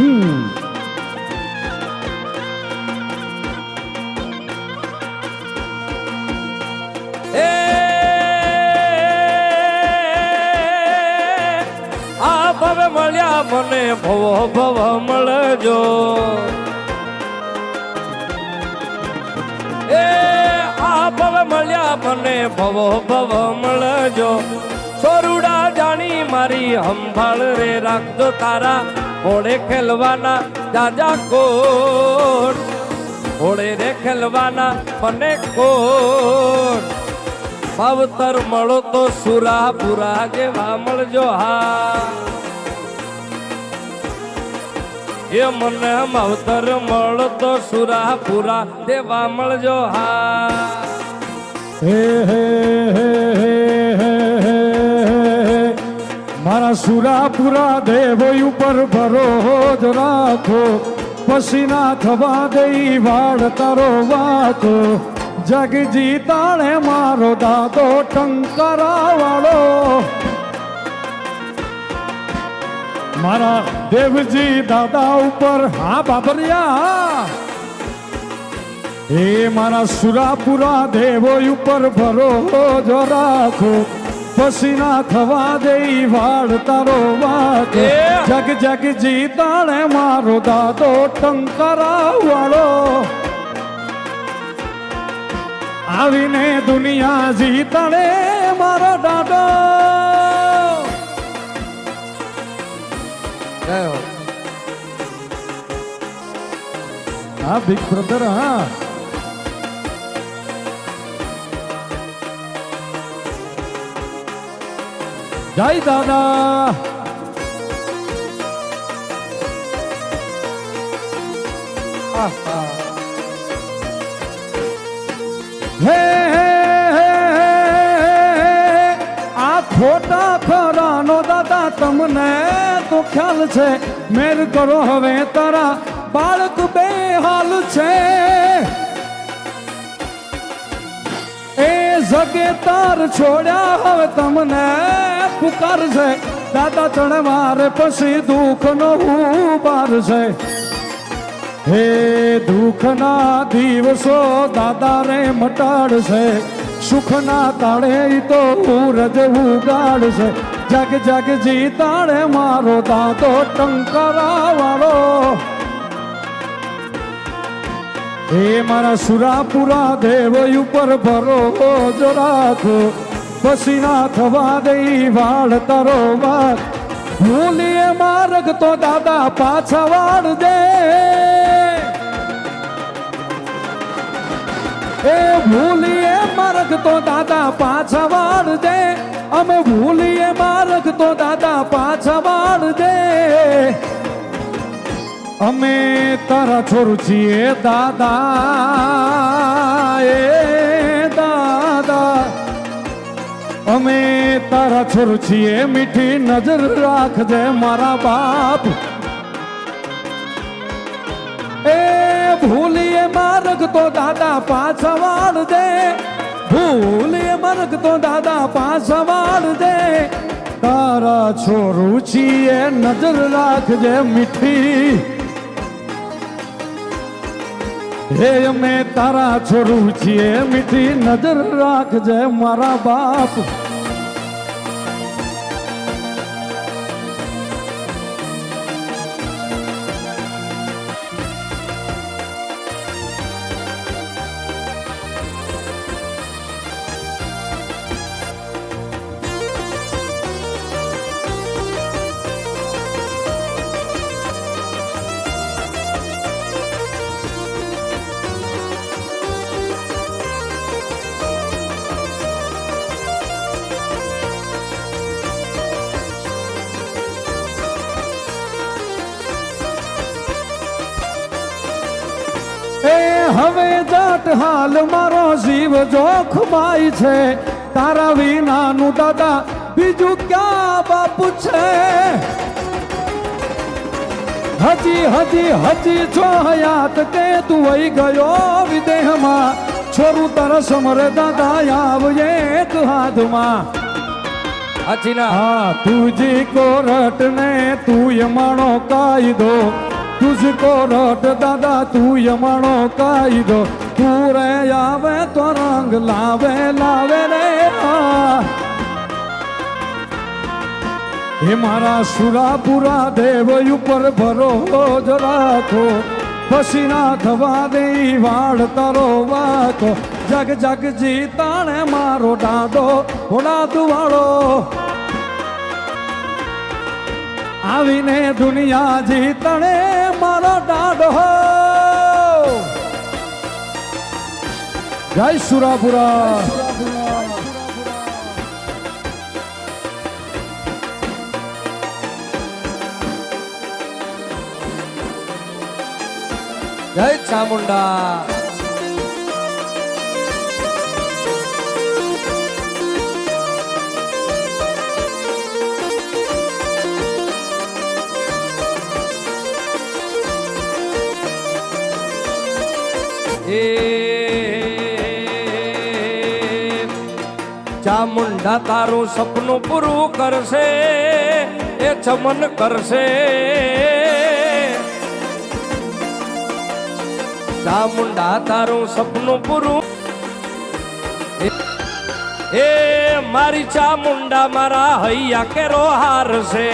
ભવ મળ્યા મને ભવો, ભવ મળજો. એ, આ ભવ મળ્યા મને ભવો, ભવ મળજો. સોરુડા જાણી મારી હંભાળ રે રાખજો તારા. ઘોડે ખેલવાના જાજા કોટ ઘોડે રે ખેલવાના મને કોટ ભાવતર મળો તો સુરા પુરા જેવા મળજો હા એ મને માવતર મળો તો સુરા પુરા દેવા મળજો હે હે હે મારા સુરાપુરા દેવય ઉપર ભરોજ રાખો. પસીના થવા દઈ વાળ તારો વાતો જગજી તાણે મારો દાદો ટંકરાવાળો. મારા દેવજી દાદા ઉપર હા બાબરિયા. એ મારા સુરાપુરા દેવો ઉપર ભરોજો રાખો. પસીના થવા દે વાળ તારો વાત જગ જગ જગ જીતાણે મારો દાદો ટંકારા વાળો આવીને દુનિયા જીતાણે મારો દાદો. હા બિગ બ્રધર હા. જય દાદા. હે હે આ ખોટા ખરાનો દાદા તમને તો ખ્યાલ છે. મેર કરો હવે તારા બાળક બે હાલ છે. એ જગે તાર છોડ્યા હવે તમને પુકાર છે. દાદા મારે પછી દુઃખનો ઉપાર છે. હે દુઃખના દિવસો દાદા રે મટાડશે. સુખના તાળે તો ઉરજ ઉગાડશે. જગ જગ જી તાળે મારો દાદો ટંકારા વાળો. હે મારા સુરાપુરા દેવ ઉપર ભરોજ રાખો. પસીના થવા દઈ વાળ તારો વાત ભૂલીએ માર્ગ તો દાદા પાછા વાળ દે. એ ભૂલીએ માર્ગ તો દાદા પાછા વાળ દે. અમે ભૂલીએ માર્ગ તો દાદા પાછા વાળ દે. અમે તારા છોરું છીએ દાદા, એ દાદા. અમે તારા છોરું છીએ, મીઠી નજર રાખજે મારા બાપ. એ ભૂલીએ માર્ગ તો દાદા પાછા વાળ દે ભૂલીએ માર્ગ તો દાદા પાછા વાળ દે તારા છોરું છીએ, નજર રાખજે મીઠી. હે અમે તારા છોરું છીએ મીઠી નજર રાખજે મારા બાપ. હવે જાટ હાલ મારો જીવ જોખમાય છે. તારા વિનાનું દાદા બીજું ક્યાં બાપુ છે? હજી હજી હજી છો હયાત કે તું વહી ગયો વિદેહમાં છોરું તરસ મરે દાદા આવ એક હાથમાં. હાચી ના હા તુજી કોરટ ને તું માણો કાયદો. તુझको રટ દાદા યમાણો કાયદો તું રે આવે તો રંગ લાવે લાવે રે આ. હે મારા સુરાપુરા દેવ ઉપર ભરોજ રાખો પછી ના થવા દે વાળ તારો વાકો જગ જગ જીતાણે મારો દાદો હોડા દુવાળો આવીને દુનિયા જીતણે મારો દાડો જય સુરાપુરા જય ચામુંડા ચામુંડા તારું સપનું પૂરું કરશે, એ ચમન કરશે. ચામુંડા તારું સપનું પૂરું એ- મારી ચામુંડા મારા હૈયા કેરો હાર છે